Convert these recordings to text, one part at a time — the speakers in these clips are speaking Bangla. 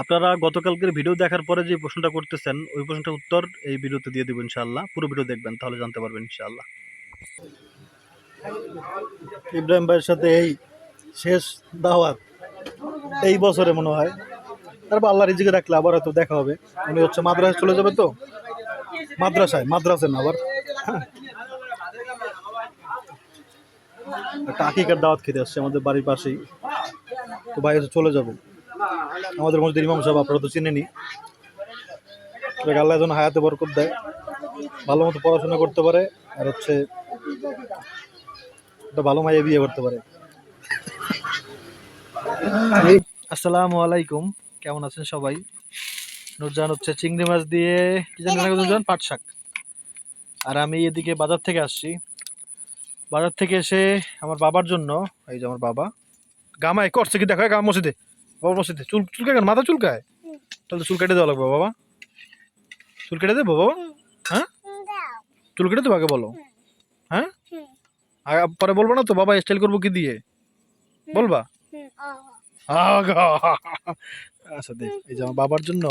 আপনারা গতকালকের ভিডিও দেখার পরে যে প্রশ্নটা করতেছেন, ওই প্রশ্নটার উত্তর এই ভিডিওতে দিয়ে দেবো ইনশাআল্লাহ। পুরো ভিডিও দেখবেন, তাহলে জানতে পারবেন ইনশাআল্লাহ। ইব্রাহিম ভাইয়ের সাথে এই শেষ দাওয়াত এই বছরে মনে হয়। তারপর আল্লাহ রিজিকে রাখলে আবার হয়তো দেখা হবে। উনি হচ্ছে মাদ্রাসায় চলে যাবে তো? মাদ্রাসায় মাদ্রাসায় না আবার। আকিকার দাওয়াত খেতে আসছে আমাদের বাড়ির পাশেই। তো ভাই চলে যাবে। আমাদের মসজিদ ইমাম সাহেব আপনারা তো চিনেনি আল্লাহ যেন হায়াতে বরকত দেয়, ভালো মতো পড়াশোনা করতে পারে, আর হচ্ছে একটা ভালো মাইয়া বিয়ে করতে পারে। আসসালামু আলাইকুম, কেমন আছেন সবাই? নুরজান হচ্ছে চিংড়ি মাছ দিয়ে, কি জানি নুরজান, পাট শাক। আর আমি এদিকে বাজার থেকে আসছি। বাজার থেকে এসে আমার বাবার জন্য, এই যে আমার বাবা, গামায়, করছে কি দেখো গাম মসজিদে। বাবা মসজিদে চুল চুলকায় কেন মাথা চুলকায়? তাহলে চুল কেটে দেওয়া লাগবে বাবা চুল কেটে দেবো বাবা হ্যাঁ? চুল কেটে দেবো আগে বলো। হ্যাঁ? পরে বলব না তো বাবা স্টাইল করব কি দিয়ে? বলবা। আচ্ছা দেখ এই যে আমার বাবার জন্য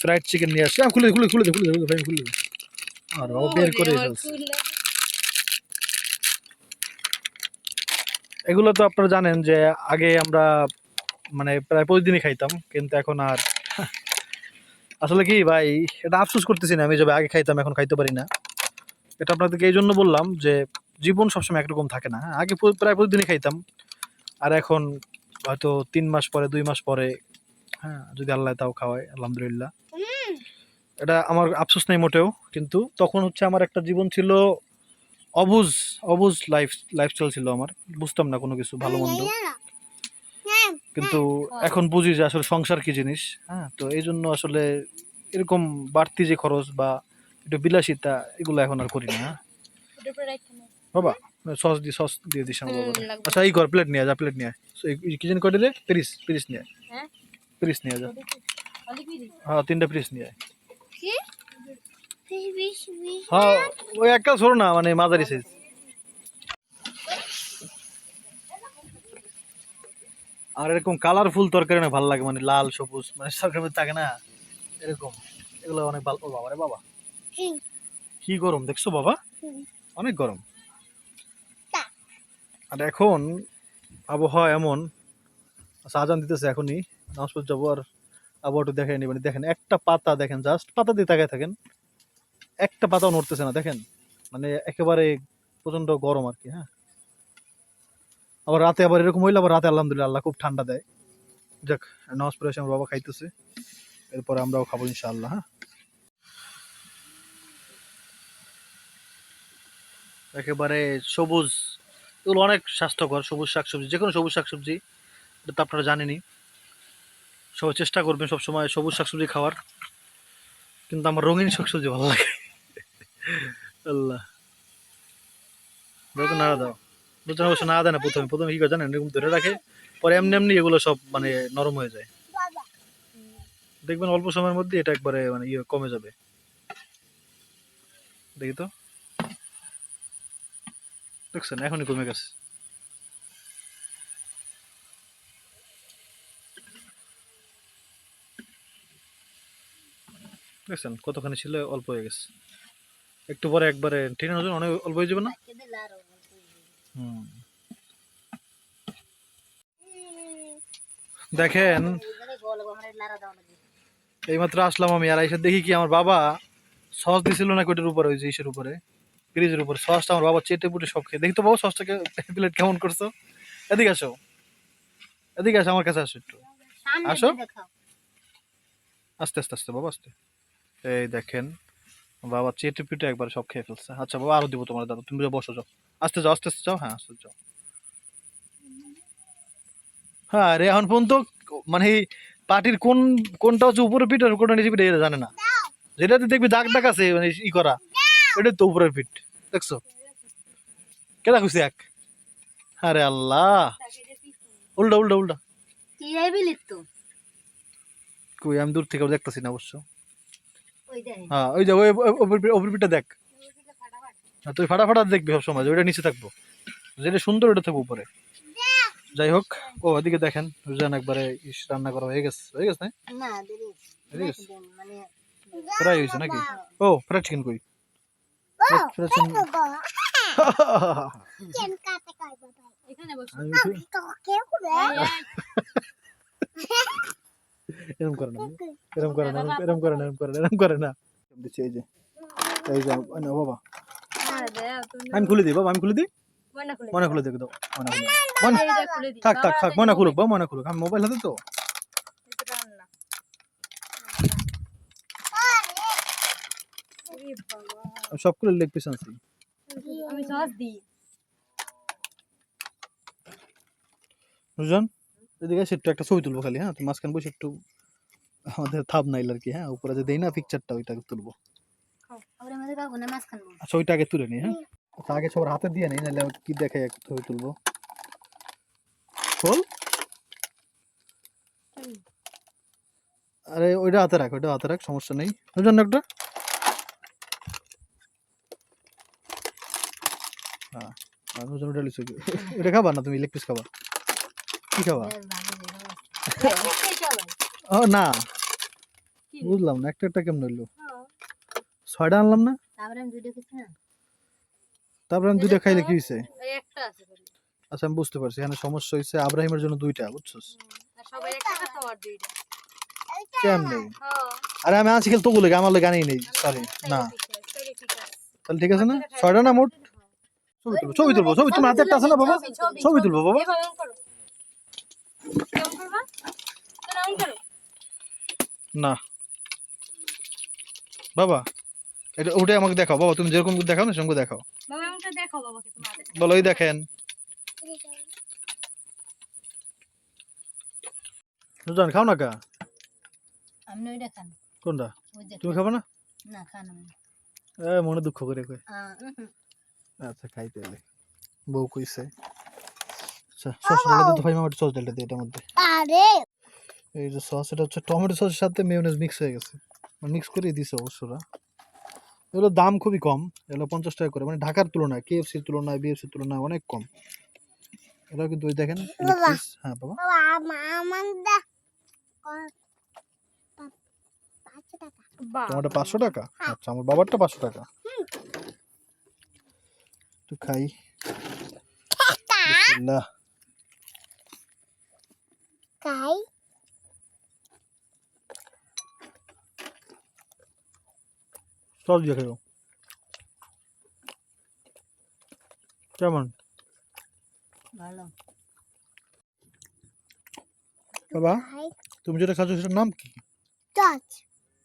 ফ্রাইড চিকেন নিয়ে আসছি। খুলে খুলে খুলে খুলে খুলে দে, খুলে আর বাবা বের করে এগুলো তো আপনারা জানেন যে আগে আমরা মানে প্রায় প্রতিদিনই খাইতাম, কিন্তু এখন আর আসলে কি ভাই, এটা আফসোস করতেছি না আমি যে আগে খাইতাম, এখন খাইতে পারি না। এটা আপনাদেরকে এই জন্য বললাম যে জীবন সবসময় একরকম থাকে না। হ্যাঁ আগে প্র- প্রায় প্রতিদিনই খাইতাম, আর এখন হয়তো তিন মাস পরে, দুই মাস পরে হ্যাঁ যদি আল্লাহ তাও খাওয়ায়, আলহামদুলিল্লাহ। এটা আমার আফসোস নেই মোটেও, কিন্তু তখন হচ্ছে আমার একটা জীবন ছিল অবুজ অবুজ লাইফ লাইফস্টাইল ছিল আমার। বুঝতাম না কোনো কিছু, ভালো মন্দ। কিন্তু এখন বুঝি যে আসলে সংসার কি জিনিস হ্যাঁ? তো এই জন্য আসলে এরকম বাড়তি যে খরচ বা একটু বিলাসিতা এগুলো এখন আর করি না হ্যাঁ? বাবা সস দিয়ে সস দিয়ে দিস আমার বাবা। আচ্ছা এই কর প্লেট নিয়ে যা প্লেট নিয়ে কি জানি কয় দিলে পিরিস পিরিস নিয়ে আয়। হ্যাঁ? পিরিস নিয়ে যা। হ্যাঁ তিনটা পিরিস নিয়ে। হ্যাঁ ওই একটা ছোড়ো না মানে মাঝারি সাইজ আর এরকম কালারফুল তরকারি না ভালো লাগে মানে লাল সবুজ মানে তরকারি থাকে না এরকম। এগুলো অনেক ভালো। ও বাবা রে বাবা। কি গরম দেখছ বাবা? অনেক গরম। আর এখন আবহাওয়া এমন আজান দিতেছে এখনই নামাজ যাব আর আবহাওয়াটা দেখে নি মানে দেখেন একটা পাতা দেখেন জাস্ট পাতা দিয়ে তাকায় থাকেন একটা পাতাও নড়তেছে না দেখেন। মানে একেবারে প্রচণ্ড গরম আর কি হ্যাঁ। আবার রাতে আবার এরকম হইলে আবার রাতে আলহামদুলিল্লাহ আল্লাহ খুব ঠান্ডা দেয়। যাক নামাজ পড়ে আমার বাবা খাইতেছে। এরপরে আমরাও খাব ইনশাআল্লাহ হ্যাঁ? একেবারে সবুজ, এগুলো অনেক স্বাস্থ্যকর, সবুজ শাকসবজি যে কোনো সবুজ শাকসবজি, এটা তো আপনারা জানেনই। সবাই চেষ্টা করবেন সবসময় সবুজ শাকসবজি খাওয়ার, কিন্তু আমার রঙিন শাকসবজি ভালো লাগে। আল্লাহ। তো নাড়া দাও। দুজন অবশ্য না দেয় না প্রথমে প্রথমে কি করে জানেন? এরকম ধরে রাখে, পরে এমনি এমনি এগুলো সব মানে নরম হয়ে যায়। দেখবেন অল্প সময়ের মধ্যে এটা একবারে মানে ইয়ে কমে যাবে। দেখি তো। দেখছেন, এখনই কমে গেছে। দেখছেন, কতখানি ছিল, অল্প হয়ে গেছে। একটু পরে একবারে আছে, অনেক অল্প হয়ে যাবে না? দেখেন এইমাত্র আসলাম আমি আর এসে দেখি কি আমার বাবা সস দিছিল না কোটের উপরে ওই যে ইসের উপরে ফ্রিজের উপরে। সসটা আমার বাবা চেটে পুটে সব খেয়ে দেখি তো বাবা সসটাকে প্লেট কেমন করছ? এদিকে আসো। এদিকে আসো আমার কাছে আসো একটু। আসো। আস্তে আস্তে আস্তে বাবা আস্তে। এই দেখেন বাবা চেটে পিটে একবার সব খেয়ে ফেলছে। আচ্ছা বাবা আরও দিব তোমার দাদা তুমি বসো যাও। আস্তে যাও আস্তে আস্তে যাও হ্যাঁ আস্তে যাও। হ্যাঁ রে এখন পর্যন্ত মানে পাটির কোন কোনটা হচ্ছে উপরে পিঠ আর কোনটা নিচে পিঠ এটা জানে না। যেটাতে দেখবি দাগ দাগ আছে মানে ই করা এটা তো উপরের পিঠ দেখছ? কেদা খুশি এক? আরে আল্লাহ। উল্টা উল্টা উল্টা। কই আমি দূর থেকে দেখতেছি না অবশ্য। হ্যাঁ ওই যে ওই ওপর পিঠটা দেখ হ্যাঁ, তুই ফাটা ফাটা দেখবি সব সময় ওইটা নিচে থাকব যেটা সুন্দর ওটা থাকব উপরে যাই হোক ও ওদিকে দেখেন রুজান একবারে ইস রান্না করা হয়ে গেছে হয়ে গেছে না হয়ে মানে ফ্রাই হয়েছে নাকি ও ফ্রাই চিকেন কই ফ্রাই চিকেন এখানে বসো এরকম করে না এরকম করে। না এরকম করে না এরকম করে না এরকম করে না। দিচ্ছি এই যে এই যে ওই বাবা আমি খুলে দিই বাবা আমি খুলে দিই? মনে খুলে মনে দেখে দাও মনে খুলে মনে থাক থাক থাক মনে খুলুক বাবা মনে খুলুক। আমি মোবাইল হাতে তো। এটা রান্না। ওরে বাবা আমি সব খুলে লেগ পিস আনছি। আমি সস দিই। বুঝলেন এদিকে এসে একটু একটা ছবি তুলবো খালি হ্যাঁ? তো মাঝখানে বসে একটু আমাদের থাপ নাইল আর কি হ্যাঁ? উপরে যে দেই না পিকচারটা ওইটাকে তুলবো। আচ্ছা ওইটা আগে তুলে নিই হ্যাঁ? আচ্ছা আগে সবার হাতে দিয়ে নেই নাহলে কি দেখে ছবি তুলবো? খোল। আরে ওইটা হাতে রাখ ওইটা হাতে রাখ সমস্যা নেই। ওই জন্য একটা। হ্যাঁ ওটা এটা খাবা না তুমি? লেগ পিস খাবা? কি খাবা ও না। বুঝলাম না একটা একটা কেমন হইল? ছয়টা আনলাম না? তারপরে আমি দুইটা খাইলে কি হয়েছে আছে। আচ্ছা আমি বুঝতে পারছি এখানে সমস্যা হয়েছে আব্রাহিমের জন্য দুইটা বুঝছস? কেমনে? হ্যাঁ আরে আমি আজকে তো বলে আমার লাগে আনেই নেই সরি না। তাহলে ঠিক আছে তাহলে ঠিক আছে না? ছয়টা না মোট? ছবি তুলবো ছবি তুলবো ছবি তোমার হাতে একটা আছে না বাবা? ছবি তুলবো বাবা এভাবে অন করো কেমন করবা করো না। বাবা এটা ওটাই আমাকে দেখাও। বাবা তুমি যেরকম দেখাও না সেরকম দেখাও। বাবা আমাকে দেখো বাবাকে তোমার বলো ওই দেখেন। সুজান খাও না কা? ওইটা খান কোনটা? তুমি খাবে না? না খান আমি। মনে দুঃখ করে কই। আচ্ছা খাই তাহলে বউ কইছে। সস ডালটা তো ভাই মামার সস দিয়ে এটার মধ্যে। আরে। এই যে সস এটা হচ্ছে টমেটো সসের সাথে মেয়োনেজ মিক্স হয়ে গেছে। মানে মিক্স করে দিছে অবশ্যরা এগুলো দাম খুবই কম এগুলো পঞ্চাশ টাকা করে। মানে ঢাকার তুলনায় কেএফসির তুলনায় বিএফসির তুলনায় অনেক কম। এটাও কিন্তু ওই দেখেন হ্যাঁ বাবা। তোমারটা পাঁচশো টাকা? আচ্ছা আমার বাবারটা পাঁচশো টাকা। একটু খাই। বিসমিল্লাহ। সস দিয়ে খাইও কেমন ভালো বাবা তুমি যেটা খাচ্ছ সেটার নাম কি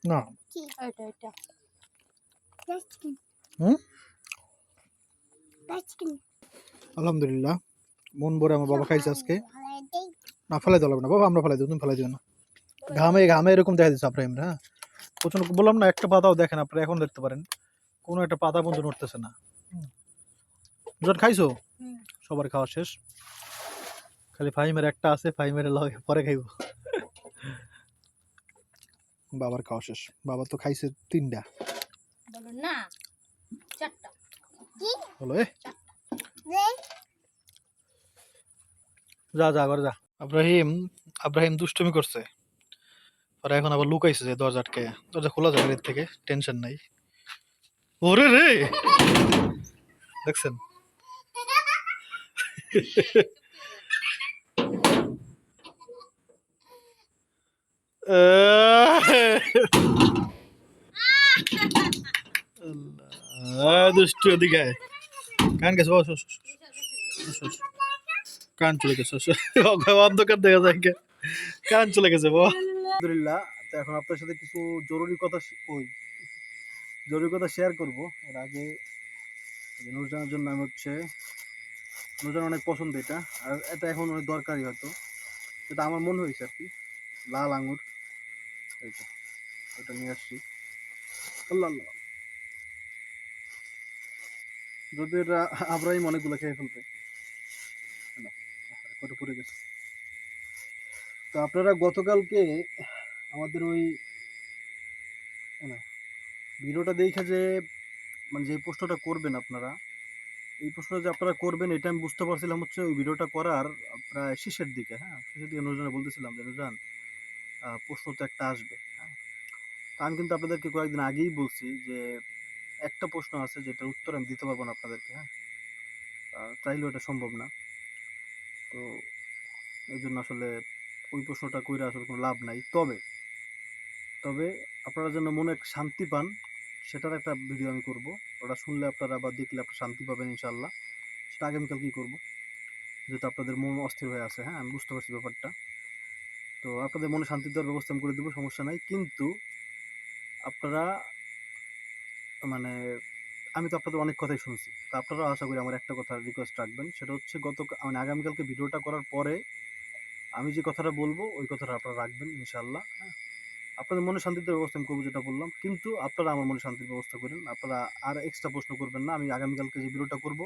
না এটা এটা হুম আলহামদুলিল্লাহ মন ভরে আমার বাবা খাইছে আজকে না ফেলাই দেওয়া না। বাবা আমরা ফেলাই দেবো তুমি ফেলাই দিও না। ঘামে ঘামে এরকম দেখা দিচ্ছে আপনার হ্যাঁ? প্রচণ্ড বললাম না একটা পাতাও দেখেন আপনারা এখন দেখতে পারেন। কোনো একটা পাতা বন্ধু নড়তেছে না। দুজন খাইছো? সবার খাওয়া শেষ। খালি ফাইমের একটা আছে ফাইমের লগে পরে খাইব। বাবার খাওয়া শেষ। বাবা তো খাইছে তিনটা। বলো না চারটা। বলো এ। যা যা ঘরে যা। আব্রাহিম আব্রাহিম দুষ্টুমি করছে। আর এখন আবার লুকাইছে যে দরজা আটকে। দরজা খোলা যাবে এর থেকে টেনশন নাই। ওরে রে! দেখছেন? আল্লাহ, দুষ্টু ওদিকে আয়। কান গেছে কান চলে গেছে অন্ধকার দেখা যায় কান চলে গেছে বাবা আলহামদুলিল্লাহ এখন আপনার সাথে কিছু জরুরি কথা ওই, জরুরি কথা শেয়ার করব। এর আগে নুরজানের জন্য আমি হচ্ছে নুরজান অনেক পছন্দ এটা, আর এটা এখন অনেক দরকারি হয়তো। এটা আমার মনে হয়েছে আর কি, লাল আঙুর। এইটা ওটা নিয়ে আসছি। আল্লাহ যদি এটা আব্রাহিম অনেকগুলো খেয়ে ফেলবে। কটা পড়ে গেছে। তো আপনারা গতকালকে আমাদের ওই ভিডিওটা দেখে যে মানে যে প্রশ্নটা করবেন আপনারা, এই প্রশ্নটা যে আপনারা করবেন, এটা আমি বুঝতে পারছিলাম হচ্ছে ওই ভিডিওটা করার প্রায় শেষের দিকে হ্যাঁ? শেষের দিকে নুরজানে বলতেছিলাম যে নুরজান প্রশ্ন তো একটা আসবে হ্যাঁ? আমি কিন্তু আপনাদেরকে কয়েকদিন আগেই বলছি যে, একটা প্রশ্ন আছে যেটার উত্তর আমি দিতে পারব না আপনাদেরকে হ্যাঁ? চাইলেও এটা সম্ভব না। তো এই জন্য আসলে ওই প্রশ্নটা কইরা আসলে কোনো লাভ নাই। তবে তবে আপনারা যেন মনে শান্তি পান, সেটার একটা ভিডিও আমি করব। ওটা শুনলে আপনারা বা দেখলে আপনারা শান্তি পাবেন ইনশাল্লাহ সেটা আগামীকাল কী করব? যেহেতু আপনাদের মন অস্থির হয়ে আছে হ্যাঁ? আমি বুঝতে পারছি ব্যাপারটা। তো আপনাদের মনে শান্তি দেওয়ার ব্যবস্থা আমি করে দেবো, সমস্যা নাই। কিন্তু আপনারা মানে আমি তো আপনাদের অনেক কথাই শুনছি। তো আপনারা আশা করি আমার একটা কথা রিকোয়েস্ট রাখবেন, সেটা হচ্ছে গত মানে আগামীকালকে ভিডিওটা করার পরে আমি যে কথাটা বলব, ওই কথাটা আপনারা রাখবেন ইনশাল্লাহ হ্যাঁ? আপনাদের মনে শান্তির ব্যবস্থা, আমি করব যেটা বললাম, কিন্তু আপনারা আমার মনে শান্তির ব্যবস্থা করেন, আপনারা আর এক্সট্রা প্রশ্ন করবেন না, আমি আগামীকালকে যে ভিডিওটা করব,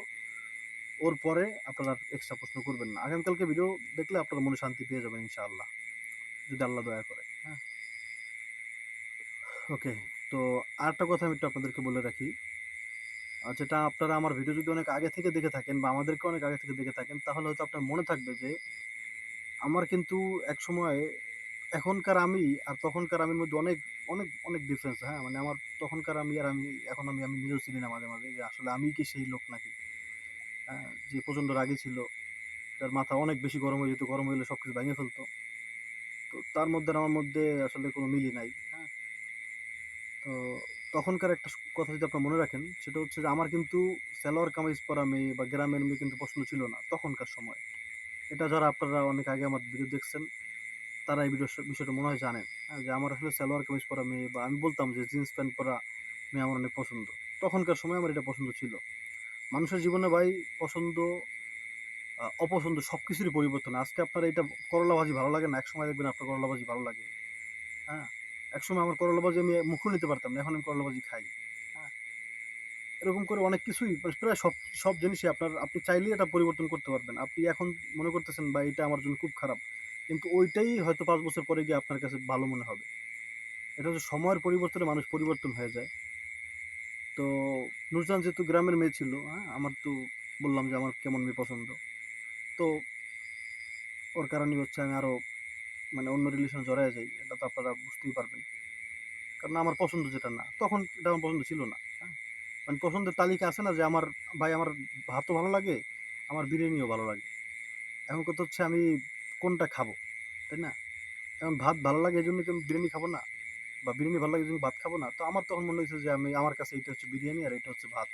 ওর পরে আপনারা এক্সট্রা প্রশ্ন করবেন না। আগামীকালকে ভিডিও দেখলে আপনারা মনে শান্তি পেয়ে যাবেন, ইনশাআল্লাহ, যদি আল্লাহ দয়া করে হ্যাঁ? ওকে তো আরেকটা কথা আমি একটু আপনাদেরকে বলে রাখি। যেটা আপনারা আমার ভিডিও যদি অনেক আগে থেকে দেখে থাকেন বা আমাদেরকে অনেক আগে থেকে দেখে থাকেন, তাহলে হয়তো আপনার মনে থাকবে যে আমার কিন্তু এক সময় এখনকার আমি আর তখনকার আমির মধ্যে অনেক অনেক অনেক ডিফারেন্স হ্যাঁ? মানে আমার তখনকার আমি আর আমি, এখন আমি আমি নিজেও চিনি না মাঝে মাঝে যে আসলে আমি কি সেই লোক নাকি। যে প্রচণ্ড রাগী ছিল তার মাথা অনেক বেশি গরম হয়ে যেত, গরম হলে সব কিছু ভেঙে ফেলতো। তো তার মধ্যে আমার মধ্যে আসলে কোনো মিলই নাই হ্যাঁ? তো তখনকার একটা কথা যদি আপনারা মনে রাখেন, সেটা হচ্ছে যে আমার কিন্তু সালোয়ার কামিজ পরা মেয়ে বা গ্রামের মেয়ে কিন্তু পছন্দ ছিল না তখনকার সময়। এটা যারা আপনারা অনেক আগে আমার ভিডিও দেখছেন, তারা এই বিষয়টা মনে হয় জানেন। যে আমার আসলে সালোয়ার কামিজ পরা মেয়ে বা আমি বলতাম যে জিন্স প্যান্ট পরা মেয়ে আমার অনেক পছন্দ। তখনকার সময় আমার এটা পছন্দ ছিল। মানুষের জীবনে ভাই পছন্দ অপছন্দ সব কিছুরই পরিবর্তন। আজকে আপনার এটা করলা ভাজি ভালো লাগে না এক সময় দেখবেন আপনার করলা ভাজি ভালো লাগে। হ্যাঁ? এক সময় আমার করলা ভাজি আমি মুখও নিতে পারতাম না এখন আমি করলা ভাজি খাই। হ্যাঁ এরকম করে অনেক কিছুই প্রায় সব সব জিনিসই আপনার আপনি চাইলেই এটা পরিবর্তন করতে পারবেন। আপনি এখন মনে করতেছেন বা এটা আমার জন্য খুব খারাপ। কিন্তু ওইটাই হয়তো পাঁচ বছর পরে গিয়ে আপনার কাছে ভালো মনে হবে। এটা হচ্ছে সময়ের পরিবর্তনে মানুষ পরিবর্তন হয়ে যায়। তো নুরজান যেহেতু গ্রামের মেয়ে ছিল হ্যাঁ আমার তো বললাম যে আমার কেমন মেয়ে পছন্দ। তো ওর কারণে হচ্ছে আমি আরও মানে অন্য রিলেশন জড়ায় যাই এটা তো আপনারা বুঝতেই পারবেন। কারণ আমার পছন্দ যেটা না, তখন এটা আমার পছন্দ ছিল না হ্যাঁ। মানে পছন্দের তালিকা আছে না যে আমার ভাই আমার ভাতও ভালো লাগে, আমার বিরিয়ানিও ভালো লাগে। এখন কথা হচ্ছে আমি কোনটা খাব, তাই না? এখন ভাত ভালো লাগে এই জন্য কি আমি বিরিয়ানি খাব না, বা বিরিয়ানি ভালো লাগে এই জন্য ভাত খাব না। তো আমার তখন মনে হয়েছে যে আমি, আমার কাছে এটা হচ্ছে বিরিয়ানি আর এটা হচ্ছে ভাত।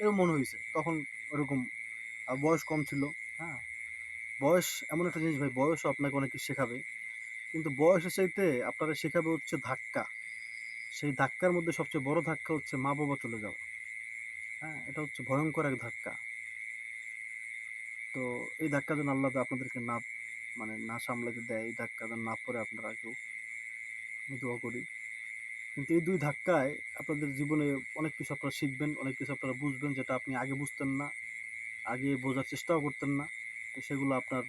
এরকম মনে হয়েছে, তখন ওরকম, আর বয়স কম ছিল হ্যাঁ। বয়স এমন একটা জিনিস ভাই, বয়সও আপনাকে অনেক কিছু শেখাবে। কিন্তু বয়সের চাইতে আপনারা শেখাবে হচ্ছে ধাক্কা। সেই ধাক্কার মধ্যে সবচেয়ে বড় ধাক্কা হচ্ছে মা বাবা চলে যাওয়া। হ্যাঁ এটা হচ্ছে ভয়ঙ্কর এক ধাক্কা। তো এই ধাক্কা যেন আল্লাহ আপনাদেরকে না মানে না সামলাতে দেয়, এই ধাক্কা যেন না পড়ে আপনারা কেউ আমি দোয়া করি। কিন্তু এই দুই ধাক্কায় আপনাদের জীবনে অনেক কিছু আপনারা শিখবেন, অনেক কিছু আপনারা বুঝবেন যেটা আপনি আগে বুঝতেন না, আগে বোঝার চেষ্টাও করতেন না। তো সেগুলো আপনার,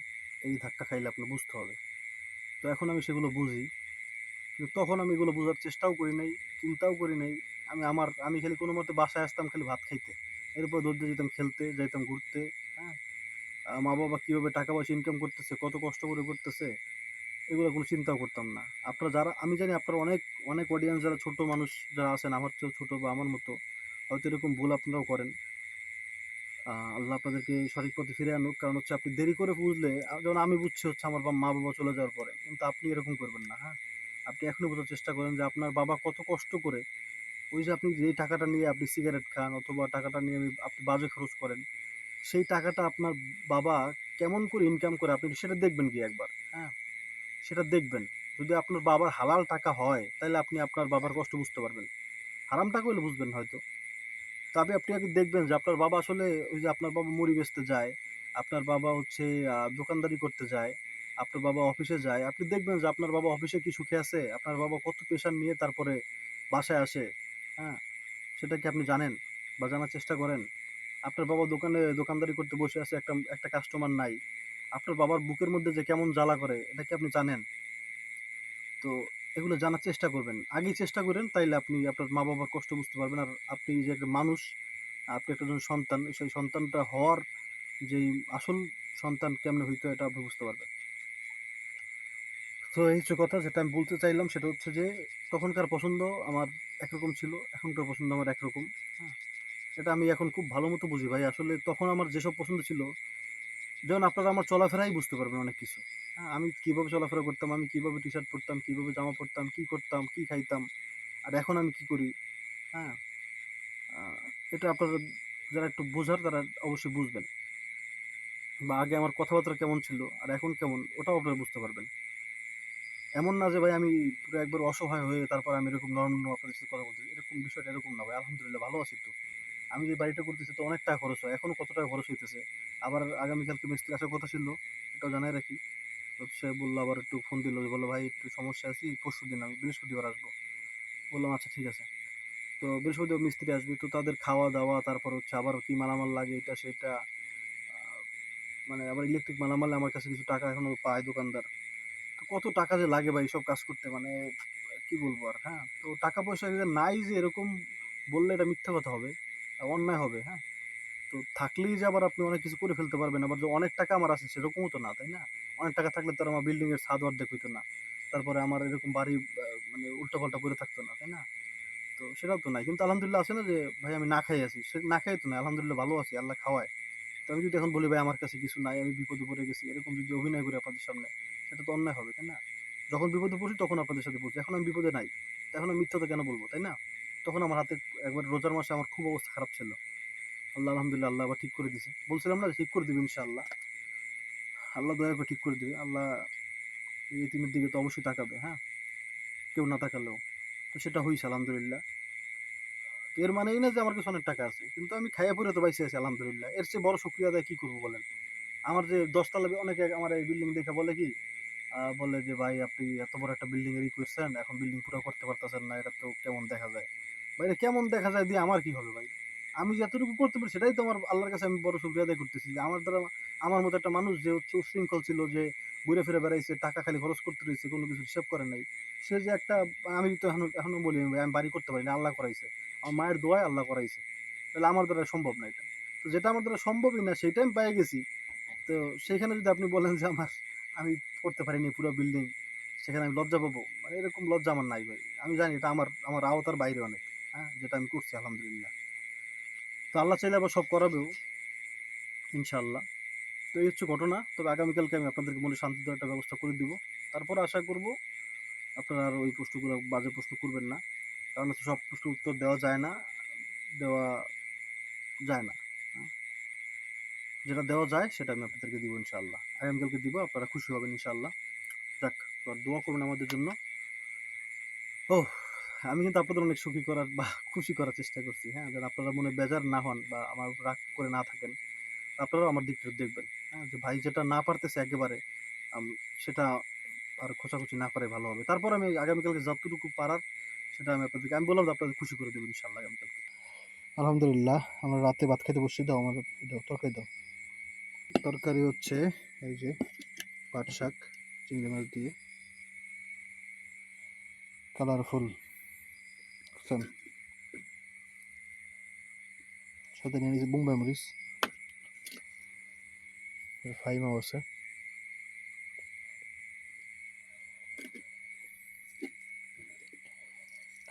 এই ধাক্কা খাইলে আপনার বুঝতে হবে। তো এখন আমি সেগুলো বুঝি। কিন্তু তখন আমি এগুলো বোঝার চেষ্টাও করি নাই, চিন্তাও করি নাই। আমি আমার, আমি খালি কোনো মতে বাসায় আসতাম খালি ভাত খাইতে। এরপর দৌড়তে যেতাম খেলতে, যাইতাম ঘুরতে হ্যাঁ? মা বাবা কীভাবে টাকা পয়সা ইনকাম করতেছে, কত কষ্ট করে করতেছে, এগুলো কোনো চিন্তাও করতাম না। আপনারা যারা, আমি জানি আপনারা অনেক অনেক অডিয়েন্স যারা ছোটো মানুষ যারা আছেন, আমার চেয়েও ছোটো বা আমার মতো, হয়তো এরকম ভুল আপনারাও করেন। আল্লাহ আপনাদেরকে সঠিক পথে ফিরে আনুক। কারণ হচ্ছে আপনি দেরি করে বুঝলে যেমন আমি বুঝছি হচ্ছে আমার মা বাবা চলে যাওয়ার পরে, কিন্তু আপনি এরকম করবেন না হ্যাঁ? আপনি এখনও বোঝার চেষ্টা করেন যে আপনার বাবা কত কষ্ট করে ওই যে আপনি যেই টাকাটা নিয়ে আপনি সিগারেট খান অথবা টাকাটা নিয়ে আপনি বাজে খরচ করেন, সেই টাকাটা আপনার বাবা কেমন করে ইনকাম করে আপনি সেটা দেখবেন কি একবার হ্যাঁ? সেটা দেখবেন। যদি আপনার বাবার হালাল টাকা হয়, তাহলে আপনি আপনার বাবার কষ্ট বুঝতে পারবেন। হারাম টাকা হলে বুঝবেন হয়তো। তবে আপনি আগে দেখবেন যে আপনার বাবা আসলে ওই যে আপনার বাবা মুড়ি বেচতে যায়, আপনার বাবা হচ্ছে দোকানদারি করতে যায়, আপনার বাবা অফিসে যায়। আপনি দেখবেন যে আপনার বাবা অফিসে কি সুখে আছে, আপনার বাবা কত প্রেশার নিয়ে তারপরে বাসায় আসে হ্যাঁ? সেটা কি আপনি জানেন বা জানার চেষ্টা করেন? আপনার বাবা দোকানে দোকানদারি করতে বসে আছে, একটা একটা কাস্টমার নাই। আপনার বাবার বুকের মধ্যে যে কেমন জ্বালা করে, এটা কি আপনি জানেন? তো এগুলো জানার চেষ্টা করবেন। আগেই চেষ্টা করেন, তাইলে আপনি আপনার মা বাবার কষ্ট বুঝতে পারবেন। আর আপনি যে একটা মানুষ, আপনি একটা সন্তান, সেই সন্তানটা হওয়ার যেই আসল সন্তান কেমনে হইতো, এটা আপনি বুঝতে পারবেন। তো এই কথা যেটা আমি বলতে চাইলাম, সেটা হচ্ছে যে তখনকার পছন্দ আমার একরকম ছিল, এখনকার পছন্দ আমার একরকম। এটা আমি এখন খুব ভালো মতো বুঝি ভাই। আসলে তখন আমার যেসব পছন্দ ছিল যেমন আপনারা আমার চলাফেরাই বুঝতে পারবেন অনেক কিছু। হ্যাঁ আমি কীভাবে চলাফেরা করতাম, আমি কীভাবে টি শার্ট পরতাম, কীভাবে জামা পরতাম, কী করতাম, কী খাইতাম, আর এখন আমি কী করি? হ্যাঁ এটা আপনারা যারা একটু বোঝার তারা অবশ্যই বুঝবেন। বা আগে আমার কথাবার্তা কেমন ছিল আর এখন কেমন, ওটাও আপনারা বুঝতে পারবেন। এমন না যে ভাই আমি পুরো একবার অসহায় হয়ে তারপর আমি এরকম নর্মাল আপনাদের সাথে কথা বলতেছি, এরকম বিষয়টা এরকম না ভাই, আলহামদুলিল্লাহ ভালো আছি তো। আমি যে বাড়িটা করতেছি, তো অনেক টাকা খরচ হয়। এখনও কত টাকা খরচ হইতেছে? আবার আগামীকালকে মিস্ত্রি আসার কথা ছিল, এটাও জানাই রাখি। তো সে বলল, আবার একটু ফোন দিল বলল, ভাই, একটু সমস্যা আছি, পরশু দিন আমি বৃহস্পতিবার আসব। বললাম আচ্ছা ঠিক আছে। তো বৃহস্পতিবার মিস্ত্রি আসবে, তো তাদের খাওয়া দাওয়া, তারপর হচ্ছে আবার কি মালামাল লাগে, এটা সেটা মানে আবার ইলেকট্রিক মালামাল আমার কাছে কিছু টাকা এখনও পায় দোকানদার। তো কত টাকা যে লাগে ভাই সব কাজ করতে মানে কি বলব আর হ্যাঁ? তো টাকা পয়সা নাই যে এরকম বললে এটা মিথ্যা কথা হবে। অন্যায় হবে হ্যাঁ? তো থাকলেই যে আবার আপনি অনেক কিছু করে ফেলতে পারবেন, আবার যে অনেক টাকা আমার আছে সেরকমও তো না, তাই না? অনেক টাকা থাকলে তো আমার বিল্ডিংয়ের ছাদ অর্ধেক হইতো না, তারপরে আমার এরকম বাড়ি মানে উল্টাপাল্টা করে থাকতো না, তাই না? তো সেটাও তো নাই, কিন্তু আলহামদুলিল্লাহ আছে না যে, ভাই, আমি না খাই আছি। সে না খাই তো না আলহামদুলিল্লাহ ভালো আছি, আল্লাহ খাওয়ায়। তো আমি যদি এখন বলি, ভাই, আমার কাছে কিছু নাই, আমি বিপদে পড়ে গেছি, এরকম যদি অভিনয় করি আপনাদের সামনে, সেটা তো অন্যায় হবে, তাই না? যখন বিপদে পড়ছি তখন আপনাদের সাথে পড়ছি, এখন আমি বিপদে নাই এখন আমি মিথ্যা তো কেন বলব, তাই না? তখন আমার হাতে একবার রোজার মাসে আমার খুব অবস্থা খারাপ ছিল। আল্লাহ আলহামদুলিল্লাহ আল্লাহ আবার ঠিক করে দিছে। বলছিলাম না ঠিক করে দিবে ইনশাআল্লাহ। আল্লাহ দয়া করে ঠিক করে দিবে। আল্লাহ এই তিনের দিকে তো অবশ্যই তাকাবে হ্যাঁ? কেউ না তাকালেও। তো সেটা হয়েছে আলহামদুলিল্লাহ। তো এর মানে এই না যে আমার কাছে অনেক টাকা আছে। কিন্তু আমি খাইয়া পরে তো বাইসে আছি আলহামদুলিল্লাহ। এর চেয়ে বড় শুক্রিয়া দেয় কী করব বলেন? আমার যে দশতলা অনেকে আমার এই বিল্ডিং দেখে বলে কি বলে যে, ভাই, আপনি এত বড় একটা বিল্ডিং এর ই করছেন। এখন বিল্ডিং পুরো করতে পারতেছেন না। এটা তো কেমন দেখা যায়? ভাই, এটা কেমন দেখা যায় দিয়ে আমার কি হবে ভাই? আমি যতটুকু করতে পারি সেটাই তো আমার আল্লাহর কাছে আমি বড় শুক্রিয়া আদায় করতেছি। যে আমার দ্বারা, আমার মতো একটা মানুষ যে হচ্ছে উশৃঙ্খল ছিল, যে ঘুরে ফিরে বেড়াইছে, টাকা খালি খরচ করতে রয়েছে, কোনো কিছু হিসাব করে নাই, সে যে একটা, আমি তো এখন এখনও বলি ভাই, আমি বাড়ি করতে পারি না, আল্লাহ করাইছে। আমার মায়ের দোয়ায় আল্লাহ করাইছে। তাহলে আমার দ্বারা সম্ভব না এটা। তো যেটা আমার দ্বারা সম্ভবই না সেইটাই আমি পেয়ে গেছি। তো সেইখানে যদি আপনি বলেন যে আমার, আমি করতে পারিনি পুরো বিল্ডিং সেখানে আমি লজ্জা পাবো। মানে এরকম লজ্জা আমার নাই ভাই। আমি জানি এটা আমার আমার আওতার বাইরে অনেক। হ্যাঁ যেটা আমি করছি, আলহামদুলিল্লাহ। তো আল্লাহ চাইলে আবার সব করাবেও, ইনশাআল্লাহ। তো এই হচ্ছে ঘটনা। তবে আগামীকালকে আমি আপনাদেরকে মনে শান্তি দেওয়ার একটা ব্যবস্থা করে দিব। তারপর আশা করব আপনারা আর ওই প্রশ্নগুলো, বাজে প্রশ্ন করবেন না। কারণ হচ্ছে সব প্রশ্নের উত্তর দেওয়া যায় না, দেওয়া যায় না। হ্যাঁ। যেটা দেওয়া যায়, সেটা আমি আপনাদেরকে দিব, ইনশাআল্লাহ। আগামীকালকে দিব, আপনারা খুশি হবেন, ইনশাআল্লাহ। যাক দোয়া করবেন আমাদের জন্য। ও আমি কিন্তু আপনাদের অনেক সুখী করার বা খুশি করার চেষ্টা করছি হ্যাঁ? যেন আপনারা মনে বেজার না হন বা আমার রাগ করে না থাকেন। আপনারাও আমার দিকটা দেখবেন হ্যাঁ? যে ভাই যেটা না পারতেছে একেবারে সেটা আর খোঁচাখুচি না করে ভালো হবে। তারপর আমি আগামীকালকে যতটুকু পারার, সেটা আমি আপনাদেরকে, আমি বললাম আপনাদের খুশি করে দেবেন ইনশাল্লাহ আগামীকালকে। আলহামদুলিল্লাহ, আমরা রাতে ভাত খেতে বসছি, দাও আমার, দাও, তরকারি দাও। তরকারি হচ্ছে, এই যে পাট শাক, চিংড়ি মাছ দিয়ে। কালারফুল। বুঝছেন সাথে নিয়ে নিয়েছি বোম্বাই মরিচ ফাইমাও আছে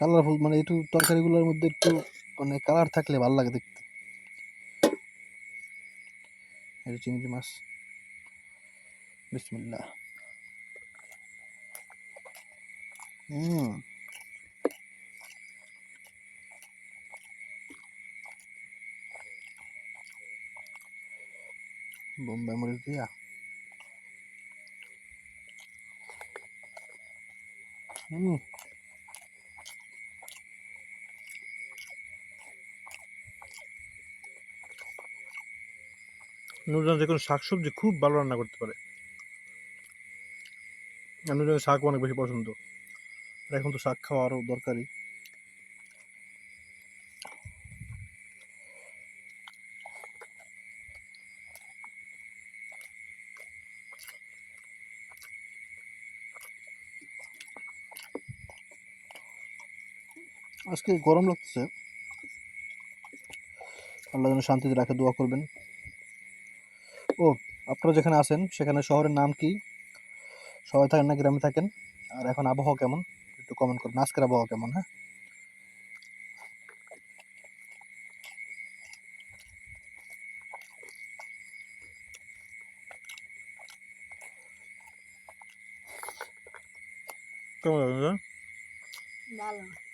কালারফুল মানে একটু তরকারিগুলোর মধ্যে একটু মানে কালার থাকলে ভালো লাগে দেখতে। চিংড়ি মাছ। বিসমিল্লাহ। হুম। মরিচ দিয়া হুম নুরজান যে কোনো শাকসবজি খুব ভালো রান্না করতে পারে। নুরজানের শাক অনেক বেশি পছন্দ। এখন তো শাক খাওয়া আরও দরকারি। আজকে গরম লাগতেছে। আল্লাহ যেন শান্তিতে রাখে দোয়া করবেন। ও আপনারা যেখানে আছেন সেখানে শহরের নাম কি? শহরে থাকেন না গ্রামে থাকেন? আর এখন আবহাওয়া কেমন? একটু কমেন্ট করবেন। আজকের আবহাওয়া কেমন হ্যাঁ? কেমন ভালো।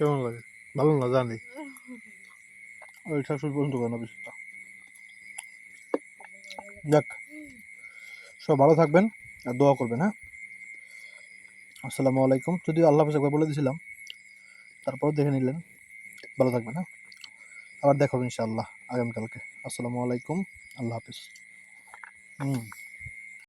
কেমন লাগে? ভালো না জানি। ওই শাশুড়ি পর্যন্ত করে না বিষয়টা যাক, সব ভালো থাকবেন আর দোয়া করবেন হ্যাঁ? আসসালামু আলাইকুম। যদিও আল্লাহ হাফেজ একবার বলে দিয়েছিলাম তারপর দেখে নিলেন। ভালো থাকবেন হ্যাঁ? আবার দেখাবেন ইনশাআল্লাহ আগামীকালকে। আসসালামু আলাইকুম, আল্লাহ হাফিজ। হুম।